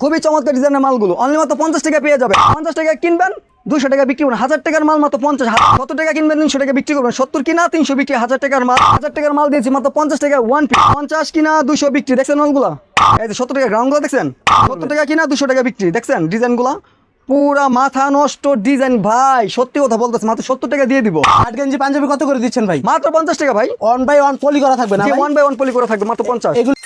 খুবই চমৎকার ডিজাইনের মালগুলো। অনলি মাত্র পঞ্চাশ টাকা পেয়ে যাবে পঞ্চাশ টাকা কিনবেন দুশো টাকা বিক্রি করবেন। হাজার টাকার মাল মাত্র পঞ্চাশ সত্তর টাকা কিনবেন তিনশো টাকা বিক্রি করবেন। সত্তর কিনা তিনশো বিক্রি হাজার টাকার মাল হাজার টাকার মাল দিয়েছি মাত্র পঞ্চাশ টাকা ওয়ান পিস পঞ্চাশ কিনা দুশো বিক্রি। দেখছেন মালগুলো? এই যে সত্তর টাকা গ্রাউন্ডগুলো দেখছেন? সত্তর টাকা কিনা দুশো টাকা বিক্রি। দেখছেন ডিজাইনগুলো পুরা মাথা নষ্ট ডিজাইন ভাই। সত্যি কথা বলতেছে মাত্র সত্তর টাকা দিয়ে দিব। আট গেঞ্জি পাঞ্জাবি কত করে দিচ্ছেন ভাই? মাত্র পঞ্চাশ টাকা ভাই। ওয়ান বাই ওয়ান পলি করা থাকবে না ওয়ান বাই ওয়ান পলি করে থাকবে মাত্র পঞ্চাশ। এগুলো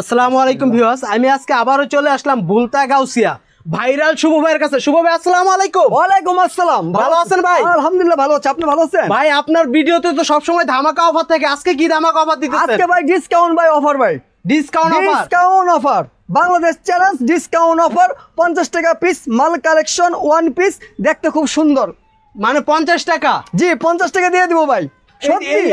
আসসালামু আলাইকুম ভিউয়ার্স আমি আজকে আবারও চলে আসলাম বুলতা গাউসিয়া ভাইরাল শুভ ভাইয়ের কাছে। শুভ ভাই আসসালামু আলাইকুম। ওয়ালাইকুম আসসালাম। ভালো আছেন ভাই? আলহামদুলিল্লাহ ভালো আছে। আপনি ভালো আছেন? ভাই আপনার ভিডিওতে তো সবসময় ধামাকা অফার থাকে। আজকে কি ধামাকা অফার দিতেছেন? আজকে ভাই ডিসকাউন্ট ভাই অফার ভাই। Discount offer discount offer Bangladesh challenge discount offer পঞ্চাশ টাকা পিস মাল কালেকশন ওয়ান পিস দেখতে খুব সুন্দর। মানে পঞ্চাশ টাকা? জি পঞ্চাশ টাকা দিয়ে দিব ভাই।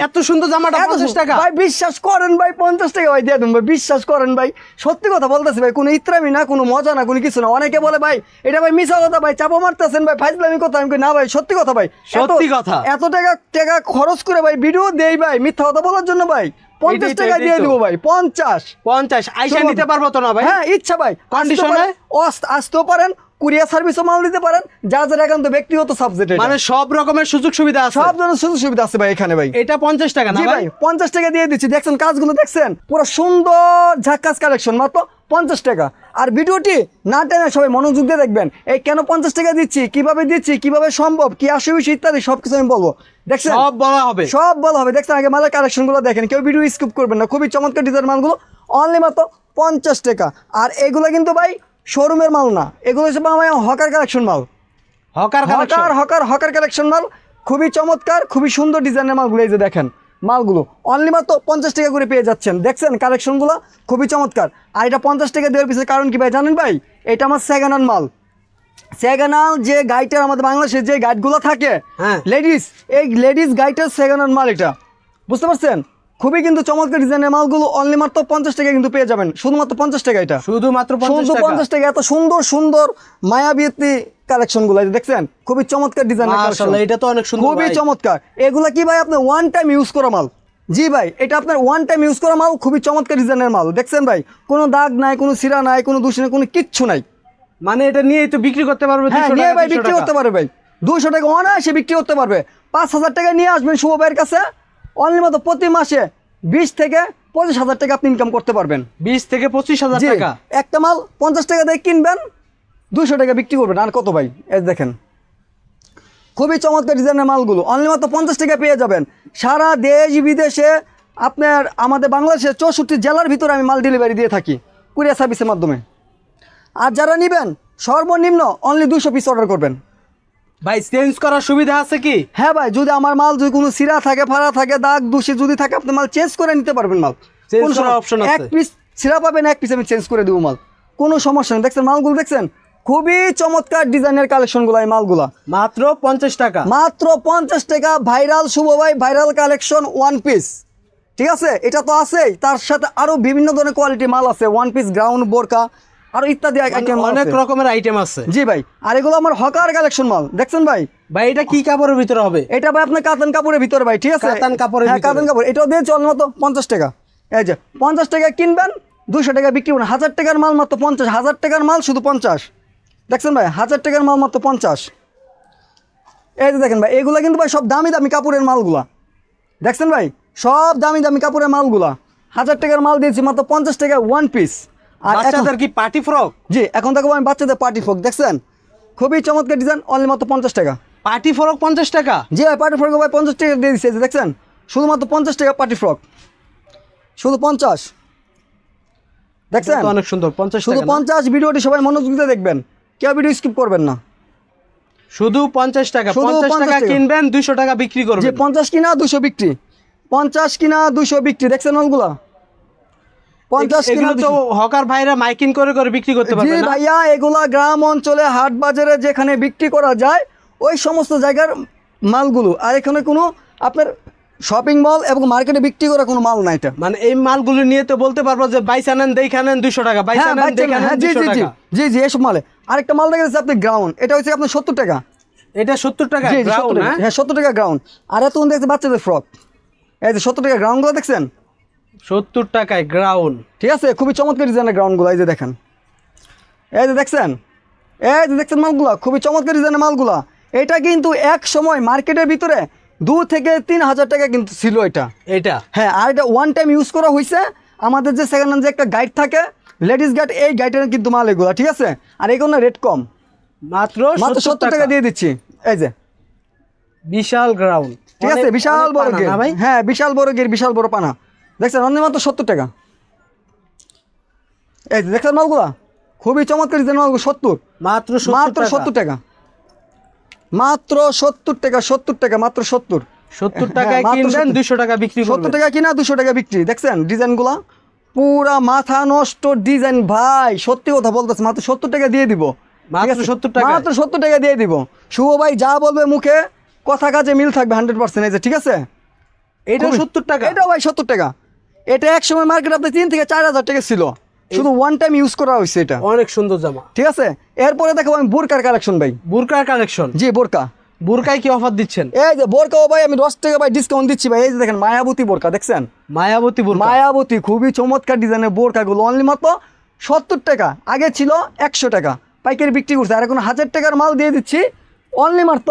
এত সুন্দর জামাটা পঞ্চাশ টাকা। ভাই বিশ্বাস করেন ভাই পঞ্চাশ টাকা ভাই দিয়ে দেবো ভাই বিশ্বাস করেন ভাই। সত্যি কথা বলতেছি ভাই কোনো ইত্রামি না কোনো মজা না কোনো কিছু না। অনেকে বলে ভাই এটা ভাই মিশা কথা ভাই চাপা মারতেছেন ভাই ফাইজলামি কথা আমি না ভাই সত্যি কথা ভাই। সত্যি কথা। এত টাকা টাকা খরচ করে ভাই ভিডিও দেই ভাই মিথ্যা কথা বলার জন্য ভাই। পঞ্চাশ টাকা দিয়ে তো। ভাই পঞ্চাশ। পঞ্চাশ আইসা নিতে পারব তো না ভাই? হ্যাঁ ইচ্ছা ভাই? অস্ত আসতেও পারেন কুরিয়ার সার্ভিসও মাল দিতে পারেন যা যার একান্ত ব্যক্তিগত সাবজেক্ট মানে সব রকমের সুযোগ সুবিধা আছে? সব ধরনের সুযোগ সুবিধা আছে ভাই এখানে ভাই। এটা পঞ্চাশ টাকা না ভাই? পঞ্চাশ টাকা দিয়ে দিচ্ছি। দেখছেন কাজগুলো দেখছেন? পুরো সুন্দর ঝাক্কাস কালেকশন মাত্র পঞ্চাশ টাকা। আর ভিডিওটি না টেনে সবাই মনোযোগ দিয়ে দেখবেন। এই কেন পঞ্চাশ টাকা দিচ্ছি কীভাবে দিচ্ছি কীভাবে সম্ভব কি আসে বিষয় ইত্যাদি সব কিছু আমি বলব। দেখছেন? সব বলা হবে। সব বলা হবে। দেখছেন আগে মালের কালেকশনগুলো দেখেন। কেউ ভিডিও স্কিপ করবেন না। খুবই চমৎকার ডিজাইন মালগুলো। অনলি মাত্র পঞ্চাশ টাকা। আর এগুলো কিন্তু ভাই শোরুমের মাল না। এগুলো হচ্ছে হকার কালেকশন মাল। Hawker hawker hawker hawker collection মাল। খুবই চমৎকার খুবই সুন্দর ডিজাইনের মালগুলো এই যে দেখেন মালগুলো। অনলি মাত্র পঞ্চাশ টাকা করে পেয়ে যাচ্ছেন। দেখছেন কালেকশনগুলো খুবই চমৎকার। আর এটা পঞ্চাশ টাকা দেওয়ার পিছনে কারণ কি ভাই জানেন ভাই? এটা আমার সেকেন্ড হ্যান্ড মাল। সেকেন্ড হ্যান্ড যে গাইডটার আমাদের বাংলাদেশের যে গাইডগুলো থাকে হ্যাঁ। লেডিস এই লেডিস গাইডের সেকেন্ড হ্যান্ড মাল এটা। বুঝতে পারছেন? খুবই কিন্তু চমৎকার ডিজাইনের মালগুলো অনলি মাত্র পঞ্চাশ টাকা কিন্তু পেয়ে যাবেন। শুধুমাত্র পঞ্চাশ টাকা এটা। শুধুমাত্র শুধু টাকা। পঞ্চাশ টাকা এত সুন্দর সুন্দর মায়াবীতি কালেকশনগুলো দেখছেন খুবই চমৎকার ডিজাইন এটা তো অনেক সুন্দর খুবই চমৎকার। এগুলা কি ভাই ওয়ান টাইম ইউজ করা মাল? জি ভাই এটা আপনার ওয়ান টাইম ইউজ করা মাল খুবই চমৎকার ডিজাইনের মাল। দেখছেন ভাই কোনো দাগ নাই কোনো সিরা নাই কোনো দূষণ নাই কোনো কিচ্ছু নাই। মানে এটা নিয়েই তো বিক্রি করতে পারবে হ্যাঁ নিয়ে ভাই বিক্রি করতে পারবে ভাই। দুশো টাকা অনায়াসে বিক্রি করতে পারবে। পাঁচ হাজার টাকা নিয়ে আসবেন শুভ ভাইয়ের কাছে। অনলি মতো প্রতি মাসে বিশ থেকে পঁচিশ হাজার টাকা আপনি ইনকাম করতে পারবেন। বিশ থেকে পঁচিশ হাজার টাকা? একটা মাল পঞ্চাশ টাকা দিয়ে কিনবেন দুশো টাকা বিক্রি করবেন। আর কত ভাই? এই দেখেন। খুবই চমৎকার ডিজাইনের মালগুলো। অনলি মাত্র পঞ্চাশ টাকা পেয়ে যাবেন। সারা দেশ বিদেশে আপনার আমাদের বাংলাদেশের চৌষট্টি জেলার ভিতরে আমি মাল ডেলিভারি দিয়ে থাকি কুরিয়ার সার্ভিসের মাধ্যমে। আর যারা নেবেন সর্বনিম্ন অনলি দুশো পিস অর্ডার করবেন। ভাই চেঞ্জ করার সুবিধা আছে কি? হ্যাঁ ভাই যদি আমার মাল যদি কোনো সিরা থাকে ফাড়া থাকে দাগ দূষি যদি থাকে আপনি মাল চেঞ্জ করে নিতে পারবেন মাল। কোনো করার সমস্যা- option এক পিস সিরা পাবেন এক পিস আমি চেঞ্জ করে দেবো মাল। কোনো সমস্যা নেই। দেখছেন মালগুলো দেখছেন? খুবই চমৎকার ডিজাইনের কালেকশনগুলো এই মালগুলা। মাত্র পঞ্চাশ টাকা। মাত্র পঞ্চাশ টাকা ভাইরাল শুভ ভাই ভাইরাল কালেকশন ওয়ান পিস ঠিক আছে? এটা তো আছেই। তার সাথে আরও বিভিন্ন ধরনের কোয়ালিটি মাল আছে। ওয়ান পিস গ্রাউন্ড বোরকা। আরও ইত্যাদি আইটেম অনেক রকমের আইটেম আছে। জি ভাই। আর এগুলো আমার হকার কালেকশন মাল দেখছেন ভাই? ভাই এটা কি কাপড়ের ভিতরে হবে? এটা ভাই আপনার কাতান কাপড়ের ভিতরে ভাই ঠিক আছে? কাতান কাপড়ের হ্যাঁ। কাতান কাপড়। এটাও দিয়ে চল মতো পঞ্চাশ টাকা। এই যে পঞ্চাশ টাকা কিনবেন দুশো টাকা বিক্রি করবেন। হাজার টাকার মাল মাত্র পঞ্চাশ হাজার টাকার মাল শুধু পঞ্চাশ। দেখছেন ভাই হাজার টাকার মাল মাত্র পঞ্চাশ। এই যে দেখেন ভাই এগুলা কিন্তু ভাই সব দামি দামি কাপড়ের মালগুলা। দেখছেন ভাই সব দামি দামি কাপড়ের মালগুলা। হাজার টাকার মাল দিয়েছি মাত্র পঞ্চাশ টাকা ওয়ান পিস বাচ্চাদের কি পার্টি ফ্রক? জি এখন দেখো আমি বাচ্চাদের পার্টি ফ্রক দেখছেন? খুবই চমৎকার ডিজাইন অনলি মাত্র পঞ্চাশ টাকা। পার্টি ফ্রক পঞ্চাশ টাকা? জি ভাই পার্টি ফ্রক ভাই পঞ্চাশ টাকা দিয়ে দিচ্ছে দেখছেন? শুধুমাত্র পঞ্চাশ টাকা পার্টি ফ্রক। শুধু পঞ্চাশ। দেখছেন? অনেক সুন্দর পঞ্চাশ শুধু পঞ্চাশ ভিডিওটি সবাই মনোযোগ দিয়ে দেখবেন। কেউ ভিডিও স্কিপ করবেন না। শুধু পঞ্চাশ টাকা পঞ্চাশ টাকা কিনবেন দুশো টাকা বিক্রি করবেন। পঞ্চাশ কিনা দুশো বিক্রি। পঞ্চাশ কিনা দুশো বিক্রি। দেখছেন ওগুলা 50 কিলো তো হকার ভাইরা মাইকিং করে করে বিক্রি করতে পারবে ভাইয়া এগুলা গ্রাম অঞ্চলে হাট বাজারে যেখানে বিক্রি করা যায় ওই সমস্ত জায়গার মালগুলো। আর এখানে কোনো আপনার শপিং মল এবং মার্কেটে বিক্রি করা কোনো মাল নাই এটা। মানে এই মালগুলো নিয়ে তো বলতে পারব যে বাইশ আনেন দেখা আনেন দুশো টাকা হ্যাঁ, হ্যাঁ, জি জি জি জি জি এসব মালে। আরেকটা মাল দেখা যাচ্ছে আপনি গ্রাউন্ড এটা হচ্ছে আপনার সত্তর টাকা। এটা সত্তর টাকা হ্যাঁ? হ্যাঁ? সত্তর টাকা গ্রাউন্ড আর এত দেখছে বাচ্চাদের ফ্রক এই যে সত্তর টাকা গ্রাউন্ডগুলো দেখছেন? সত্তর টাকায় গ্রাউন্ড ঠিক আছে খুবই চমৎকার ডিজাইনের গ্রাউন্ডগুলো এই যে দেখেন। এই যে দেখছেন? এই যে দেখছেন মালগুলা খুবই চমৎকার ডিজাইনের মালগুলা। এটা কিন্তু এক সময় মার্কেটের ভিতরে দু থেকে তিন হাজার টাকা কিন্তু ছিল এটা। এটা? হ্যাঁ আর এটা ওয়ান টাইম ইউজ করা হয়েছে আমাদের যে সেকেন্ড হ্যান্ড যে একটা গাইড থাকে লেডিস গাইড এই গাইডের কিন্তু মাল এগুলো ঠিক আছে? আর এগুলো রেট কম। মাত্র মাত্র সত্তর টাকা দিয়ে দিচ্ছি। এই যে। বিশাল গ্রাউন্ড ঠিক আছে বিশাল বড় গের। হ্যাঁ বিশাল বড় গের বিশাল বড় পানা। দেখছেন অন্য মাত্র সত্তর টাকা। এই দেখছেন মালগুলা? খুবই চমৎকার ডিজাইন মালগুলো সত্তর। মাত্র মাত্র সত্তর টাকা। মাত্র সত্তর টাকা সত্তর টাকা মাত্র সত্তর। সত্তর হ্যাঁ, টাকায় কিনবেন 70 টাকা বিক্রি সত্তর টাকা কিনা দুশো টাকা বিক্রি। দেখছেন ডিজাইনগুলা? পুরা মাথা নষ্ট ডিজাইন ভাই। সত্যি কথা বলতেছে মাত্র সত্তর টাকা দিয়ে দিব। মাত্র আছে? 70 মাত্র সত্তর টাকা দিয়ে দিব। শুভ ভাই যা বলবে মুখে কথা কাজে মিল থাকবে হান্ড্রেড পার্সেন্ট এই যে ঠিক আছে? এটা সত্তর টাকা। এটাও ভাই সত্তর টাকা। এটা এক সময় মার্কেট আপনার তিন থেকে চার হাজার টাকা ছিল। শুধু ওয়ান টাইম ইউজ করা হয়েছে এটা। অনেক সুন্দর জামা। ঠিক আছে? এরপরে দেখো আমি বোরকার কালেকশন ভাই। বুরকার কালেকশন জি বোরকা। বুরকায় কি অফার দিচ্ছেন? এই যে বোরকাও ভাই আমি দশ টাকা ভাই ডিসকাউন্ট দিচ্ছি ভাই। এই যে দেখেন মায়াবতী বোরকা দেখছেন? মায়াবতী বুরকা। মায়াবতী খুবই চমৎকার ডিজাইনের বোরকাগুলো অনলি মাত্র সত্তর টাকা। আগে ছিল একশো টাকা। পাইকারি বিক্রি করছে। আর এখন হাজার টাকার মাল দিয়ে দিচ্ছি অনলি মাত্র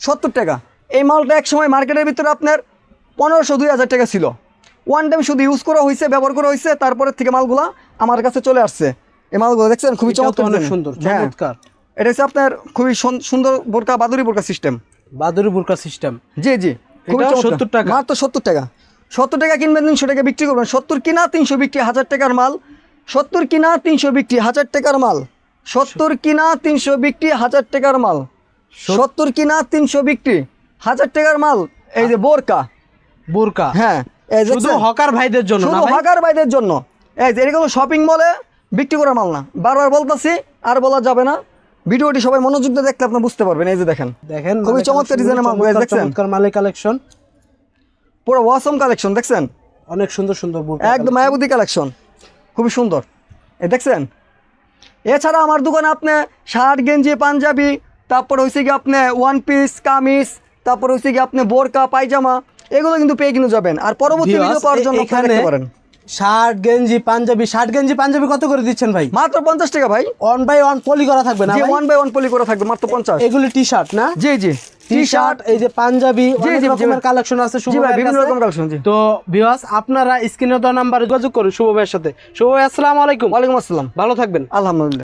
সত্তর টাকা। এই মালটা এক সময় মার্কেটের ভিতরে আপনার পনেরোশো দুই হাজার টাকা ছিল। ওয়ান টাইম শুধু ইউজ করা হয়েছে ব্যবহার করা হয়েছে তারপরের থেকে মালগুলা আমার কাছে চলে আসছে। এই মালগুলো দেখছেন? খুবই চমৎকার অনেক সুন্দর হ্যাঁ। চমৎকার। এটা হচ্ছে আপনার খুবই সুন- সুন্দর বোরকা বাদুরি বোরকা সিস্টেম বাদুরি বোরকা সিস্টেম জি জি। খুবই। 70 টাকা? মাত্র সত্তর টাকা। সত্তর টাকা কিনবেন তিনশো টাকা বিক্রি করবেন। সত্তর কিনা তিনশো বিক্রি হাজার টাকার মাল। সত্তর কিনা তিনশো বিক্রি হাজার টাকার মাল। সত্তর কিনা তিনশো বিক্রি হাজার টাকার মাল। সত্তর কিনা তিনশো বিক্রি হাজার টাকার মাল। এই যে বোরকা। বোরকা। হ্যাঁ। শুধু হকার ভাইদের জন্য না শুধু ভাই? হাগার জন্য। এই যে এরকম শপিং মলে বিক্রি করা মাল না। বারবার বলতেছি আর বলা যাবে না। ভিডিওটি সবাই মনোযোগ দিয়ে দেখলে আপনি বুঝতে পারবেন এই যে দেখেন। দেখেন খুবই চমৎকার ডিজাইনের মাল, চমৎকার দেখছেন? মালের কালেকশন পুরো ওয়াসম কালেকশন দেখছেন? অনেক সুন্দর সুন্দর একদম মায়াবতী কালেকশন খুবই সুন্দর। এ দেখছেন? এছাড়া আমার দোকানে আপনি শার্ট গেঞ্জি পাঞ্জাবি তারপর হয়েছে কি আপনি ওয়ান পিস কামিজ তারপর হয়েছে কি আপনি বোরকা পায়জামা এগুলো কিন্তু পেয়ে কিনে যাবেন। আর পরবর্তী ভিডিও পাওয়ার জন্য এখানে পারেন শার্ট গেঞ্জি পাঞ্জাবি শার্ট গেঞ্জি পাঞ্জাবি কত করে দিচ্ছেন ভাই? মাত্র পঞ্চাশ টাকা ভাই। ওয়ান বাই ওয়ান পলি করা থাকবে না ওয়ান বাই ওয়ান পলি করে থাকবে মাত্র পঞ্চাশ। এগুলি টি শার্ট না? জি জি। টি শার্ট এই যে পাঞ্জাবি রকমের কালেকশন আছে শুভ বিভিন্ন রকম কালেকশন তো ভিউয়ার্স আপনারা স্ক্রিনে দেওয়া নাম্বারে যোগাযোগ করুন শুভ ভাইয়ের সাথে। শুভ ভাই আসসালামু আলাইকুম। ওয়ালাইকুম আসসালাম। ভালো থাকবেন। আলহামদুলিল্লাহ।